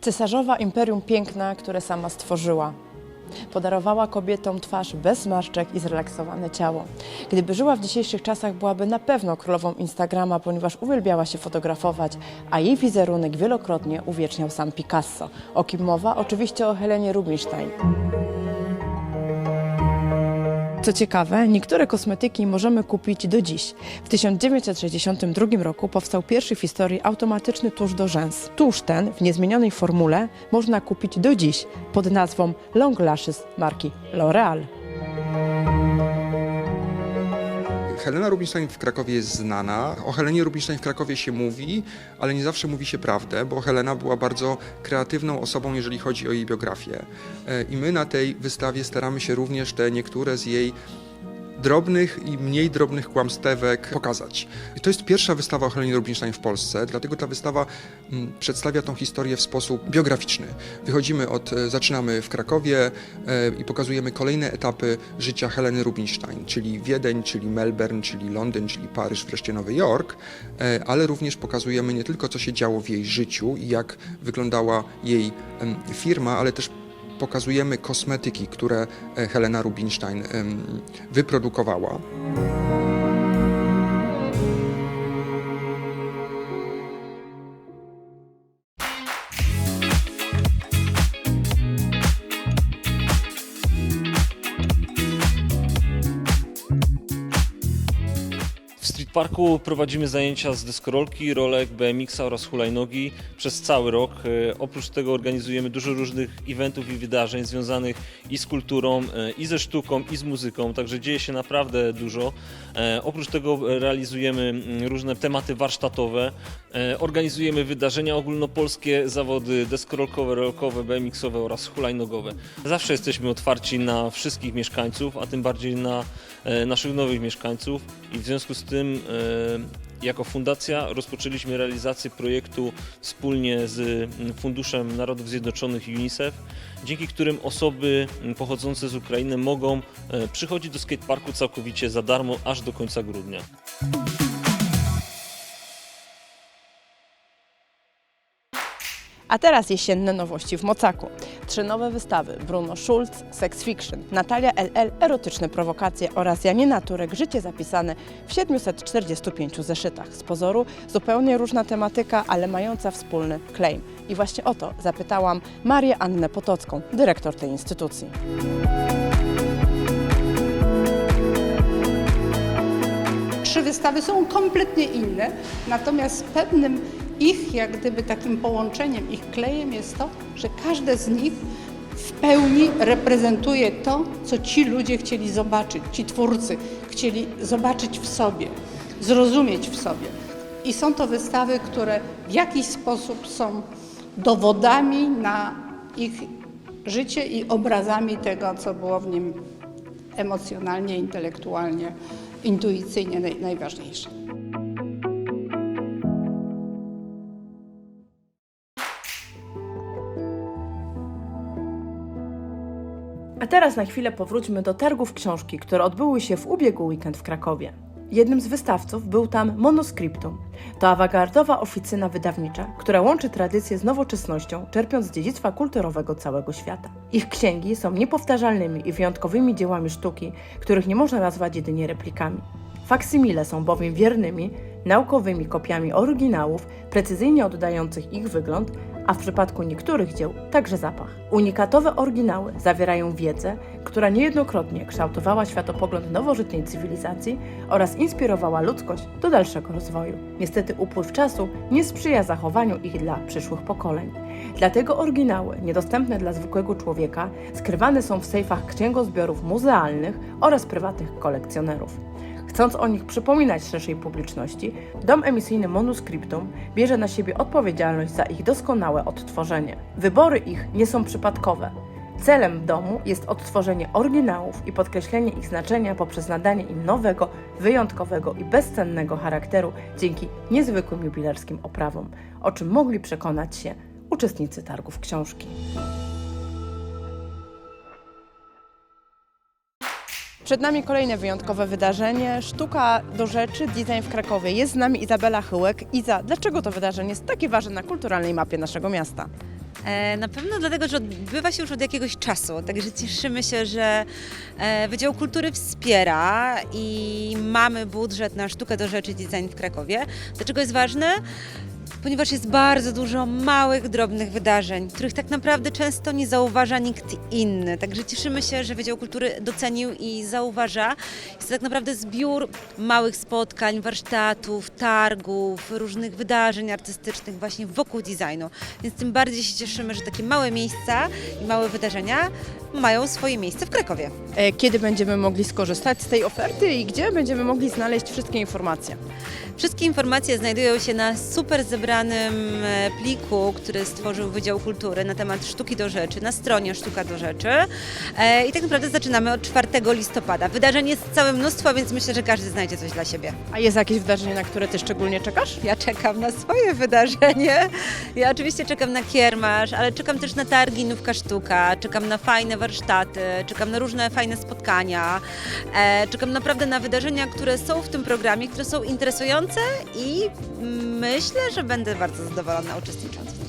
Cesarzowa imperium piękna, które sama stworzyła. Podarowała kobietom twarz bez zmarszczek i zrelaksowane ciało. Gdyby żyła w dzisiejszych czasach, byłaby na pewno królową Instagrama, ponieważ uwielbiała się fotografować, a jej wizerunek wielokrotnie uwieczniał sam Picasso. O kim mowa? Oczywiście o Helenie Rubinstein. Co ciekawe, niektóre kosmetyki możemy kupić do dziś. W 1962 roku powstał pierwszy w historii automatyczny tusz do rzęs. Tusz ten w niezmienionej formule można kupić do dziś pod nazwą Long Lashes marki L'Oreal. Helena Rubinstein w Krakowie jest znana. O Helenie Rubinstein w Krakowie się mówi, ale nie zawsze mówi się prawdę, bo Helena była bardzo kreatywną osobą, jeżeli chodzi o jej biografię. E, I my na tej wystawie staramy się również te niektóre z jej drobnych i mniej drobnych kłamstewek pokazać. I to jest pierwsza wystawa o Helenie Rubinstein w Polsce, dlatego ta wystawa mm, przedstawia tą historię w sposób biograficzny. Wychodzimy od, e, zaczynamy w Krakowie e, i pokazujemy kolejne etapy życia Heleny Rubinstein, czyli Wiedeń, czyli Melbourne, czyli Londyn, czyli Paryż, wreszcie Nowy Jork, e, ale również pokazujemy nie tylko co się działo w jej życiu i jak wyglądała jej firma, ale też pokazujemy kosmetyki, które e, Helena Rubinstein wyprodukowała. W Parku prowadzimy zajęcia z deskorolki, rolek, BMX-a oraz hulajnogi przez cały rok. E, Oprócz tego organizujemy dużo różnych eventów i wydarzeń związanych i z kulturą, e, i ze sztuką, i z muzyką, także dzieje się naprawdę dużo. E, Oprócz tego realizujemy mm, różne tematy warsztatowe, organizujemy wydarzenia ogólnopolskie, zawody deskorolkowe, rolkowe, BMX-owe oraz hulajnogowe. Zawsze jesteśmy otwarci na wszystkich mieszkańców, a tym bardziej na e, naszych nowych mieszkańców i w związku z tym e, jako fundacja rozpoczęliśmy realizację projektu wspólnie z mm, Funduszem Narodów Zjednoczonych UNICEF, dzięki którym osoby mm, pochodzące z Ukrainy mogą e, przychodzić do skateparku całkowicie za darmo aż do końca grudnia. A teraz jesienne nowości w Mocaku. Trzy nowe wystawy: Bruno Schulz, Sex Fiction, Natalia LL, Erotyczne prowokacje oraz Janina Turek, Życie zapisane w 745 zeszytach. Z pozoru zupełnie różna tematyka, ale mająca wspólny claim. I właśnie o to zapytałam Marię Annę Potocką, dyrektor tej instytucji. Trzy wystawy są kompletnie inne, natomiast pewnym ich, jak gdyby takim połączeniem, ich klejem jest to, że każde z nich w pełni reprezentuje to, co ci ludzie chcieli zobaczyć, ci twórcy chcieli zobaczyć w sobie, zrozumieć w sobie. I są to wystawy, które w jakiś sposób są dowodami na ich życie i obrazami tego, co było w nim emocjonalnie, intelektualnie, intuicyjnie naj, najważniejsze. A teraz na chwilę powróćmy do targów książki, które odbyły się w ubiegły weekend w Krakowie. Jednym z wystawców był tam Monoscriptum. To awangardowa oficyna wydawnicza, która łączy tradycję z nowoczesnością, czerpiąc z dziedzictwa kulturowego całego świata. Ich księgi są niepowtarzalnymi i wyjątkowymi dziełami sztuki, których nie można nazwać jedynie replikami. Faksymile są bowiem wiernymi, naukowymi kopiami oryginałów, precyzyjnie oddających ich wygląd, a w przypadku niektórych dzieł także zapach. Unikatowe oryginały zawierają wiedzę, która niejednokrotnie kształtowała światopogląd nowożytnej cywilizacji oraz inspirowała ludzkość do dalszego rozwoju. Niestety upływ czasu nie sprzyja zachowaniu ich dla przyszłych pokoleń. Dlatego oryginały, niedostępne dla zwykłego człowieka, skrywane są w sejfach księgozbiorów muzealnych oraz prywatnych kolekcjonerów. Chcąc o nich przypominać szerszej publiczności, dom emisyjny Manuscriptum bierze na siebie odpowiedzialność za ich doskonałe odtworzenie. Wybory ich nie są przypadkowe. Celem domu jest odtworzenie oryginałów i podkreślenie ich znaczenia poprzez nadanie im nowego, wyjątkowego i bezcennego charakteru dzięki niezwykłym jubilerskim oprawom, o czym mogli przekonać się uczestnicy targów książki. Przed nami kolejne wyjątkowe wydarzenie. Sztuka do rzeczy, design w Krakowie. Jest z nami Izabela Chyłek. Iza, dlaczego to wydarzenie jest takie ważne na kulturalnej mapie naszego miasta? E, Na pewno dlatego, że odbywa się już od jakiegoś czasu, także cieszymy się, że e, Wydział Kultury wspiera i mamy budżet na sztukę do rzeczy design w Krakowie. Dlaczego jest ważne? Ponieważ jest bardzo dużo małych, drobnych wydarzeń, których tak naprawdę często nie zauważa nikt inny. Także cieszymy się, że Wydział Kultury docenił i zauważa. Jest to tak naprawdę zbiór małych spotkań, warsztatów, targów, różnych wydarzeń artystycznych właśnie wokół designu. Więc tym bardziej się cieszymy, że takie małe miejsca i małe wydarzenia mają swoje miejsce w Krakowie. E, Kiedy będziemy mogli skorzystać z tej oferty i gdzie będziemy mogli znaleźć wszystkie informacje? Wszystkie informacje znajdują się na super zebranym e, pliku, który stworzył Wydział Kultury na temat sztuki do rzeczy, na stronie Sztuka do Rzeczy. E, I tak naprawdę zaczynamy od 4 listopada. Wydarzeń jest całe mnóstwo, więc myślę, że każdy znajdzie coś dla siebie. A jest jakieś wydarzenie, na które Ty szczególnie czekasz? Ja czekam na swoje wydarzenie. Ja oczywiście czekam na kiermasz, ale czekam też na targi Nówka Sztuka, czekam na fajne warsztaty, czekam na różne fajne spotkania. E, czekam naprawdę na wydarzenia, które są w tym programie, które są interesujące i myślę, że będę bardzo zadowolona uczestnicząc.